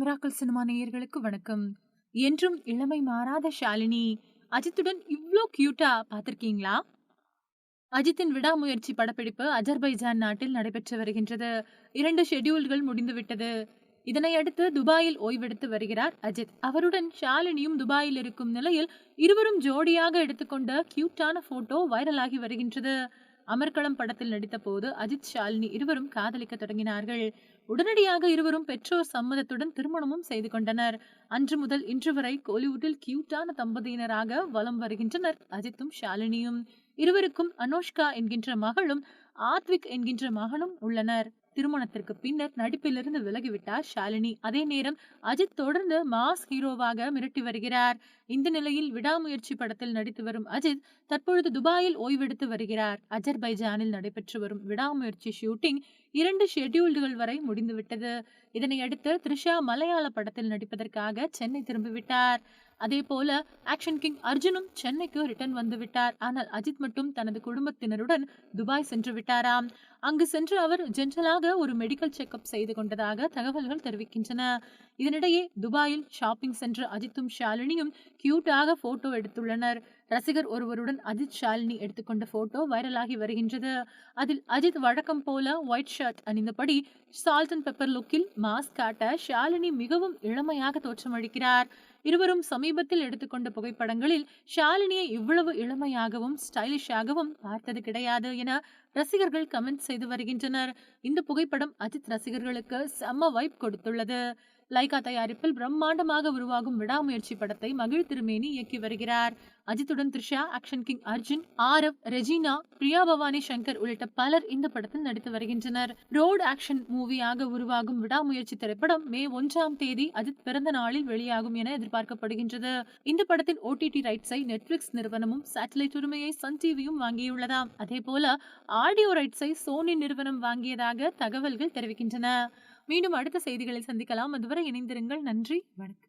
Miracle cinema நேயர்களுக்கு வணக்கம். என்றும் இளமை மாறாத ஷாலினி அஜித்துடன் இவ்வளோ கியூட்டா பார்த்திருக்கீங்களா? அஜித்தின் விடாமுயற்சி படப்பிடிப்பு அஜர்பைஜான் நாட்டில் நடைபெற்று வருகின்றது. இரண்டு ஷெட்யூல்கள் முடிந்துவிட்டது. இதனை அடுத்து துபாயில் ஓய்வெடுத்து வருகிறார் அஜித். அவருடன் ஷாலினியும் துபாயில் இருக்கும் நிலையில் இருவரும் ஜோடியாக எடுத்துக்கொண்ட கியூட்டான போட்டோ வைரலாகி வருகின்றது. அமர்க்களம் படத்தில் நடித்த போது அஜித் ஷாலினி இருவரும் காதலிக்க தொடங்கினார்கள். உடனடியாக இருவரும் பெற்றோர் சம்மதத்துடன் திருமணமும் செய்து கொண்டனர். அன்று முதல் இன்று வரை கோலிவுட்டில் கியூட்டான தம்பதியினராக வலம் வருகின்றனர் அஜித்தும் ஷாலினியும். இருவருக்கும் அனோஷ்கா என்கின்ற மகளும் ஆத்விக் என்கின்ற மகனும் உள்ளனர். திருமணத்திற்கு பின்னர் நடிப்பிலிருந்து விலகிவிட்டார் ஷாலினி. அதே நேரம் அஜித் தொடர்ந்து மாஸ் ஹீரோவாக மிரட்டி வருகிறார். இந்த நிலையில் விடாமுயற்சி படத்தில் நடித்து வரும் அஜித் தற்பொழுது துபாயில் ஓய்வெடுத்து வருகிறார். அஜர்பைஜானில் நடைபெற்று வரும் விடாமுயற்சி ஷூட்டிங் இரண்டு ஷெட்யூல்டுகள் வரை முடிந்துவிட்டது. இதனையடுத்து த்ரிஷா மலையாள படத்தில் நடிப்பதற்காக சென்னை திரும்பிவிட்டார். அதே போல ஆக்ஷன் கிங் அர்ஜுனும் சென்னைக்கு ரிட்டர்ன் வந்து விட்டார். ஆனால் அஜித் மட்டும் தனது குடும்பத்தினருடன் துபாய் சென்று விட்டாராம். அங்கு சென்று அவர் ஜென்ரலாக ஒரு மெடிக்கல் செக்அப் செய்து கொண்டதாக தகவல்கள் தெரிவிக்கின்றன. இதனிடையே துபாயில் ஷாப்பிங் சென்ற அஜித்தும் ஷாலினியும் கியூட்டாக போட்டோ எடுத்துள்ளனர். ரசிகர் ஒருவருடன் அஜித் ஷாலினி எடுத்துக்கொண்ட போட்டோ வைரலாகி வருகின்றது. அதில் அஜித் வழக்கம் போல ஒயிட் ஷர்ட் அணிந்தபடி சால்ட் அண்ட் பெப்பர் லுக்கில் மாஸ்க் காட்ட ஷாலினி மிகவும் இளமையாக தோற்றமளிக்கிறார். இருவரும் சமீபத்தில் எடுத்துக்கொண்ட புகைப்படங்களில் ஷாலினியை இவ்வளவு இளமையாகவும் ஸ்டைலிஷாகவும் பார்த்தது கிடையாது என ரசிகர்கள் கமெண்ட் செய்து வருகின்றனர். இந்த புகைப்படம் அஜித் ரசிகர்களுக்கு செம்ம வைப் கொடுத்துள்ளது. லைகா தயாரிப்பில் பிரம்மாண்டமாக உருவாகும் விடாமுயற்சி படத்தை மகிழ் திருமேனி இயக்கி வருகிறார். அஜித்துடன் Trisha action king Arjun Aarav Regina Priya Bhavani Shankar உள்ளிட்ட பலர் இந்த படத்தில் நடித்து வருகின்றனர். ரோட் ஆக்ஷன் மூவியாக உருவாகும் விடாமுயற்சி திரைப்படம் மே ஒன்றாம் தேதி அஜித் பிறந்த நாளில் வெளியாகும் என எதிர்பார்க்கப்படுகின்றது. இந்த படத்தின் ஓடிடி ரைட்ஸை நெட்ஃபிளிக்ஸ் நிறுவனமும் சேட்டலைட் உரிமையை சன் டிவியும் வாங்கியுள்ளதாம். அதே போல ஆடியோ ரைட்ஸை சோனி நிறுவனம் வாங்கியதாக தகவல்கள் தெரிவிக்கின்றன. மீண்டும் அடுத்த செய்திகளை சந்திக்கலாம். அதுவரை இணைந்திருங்கள். நன்றி. வணக்கம்.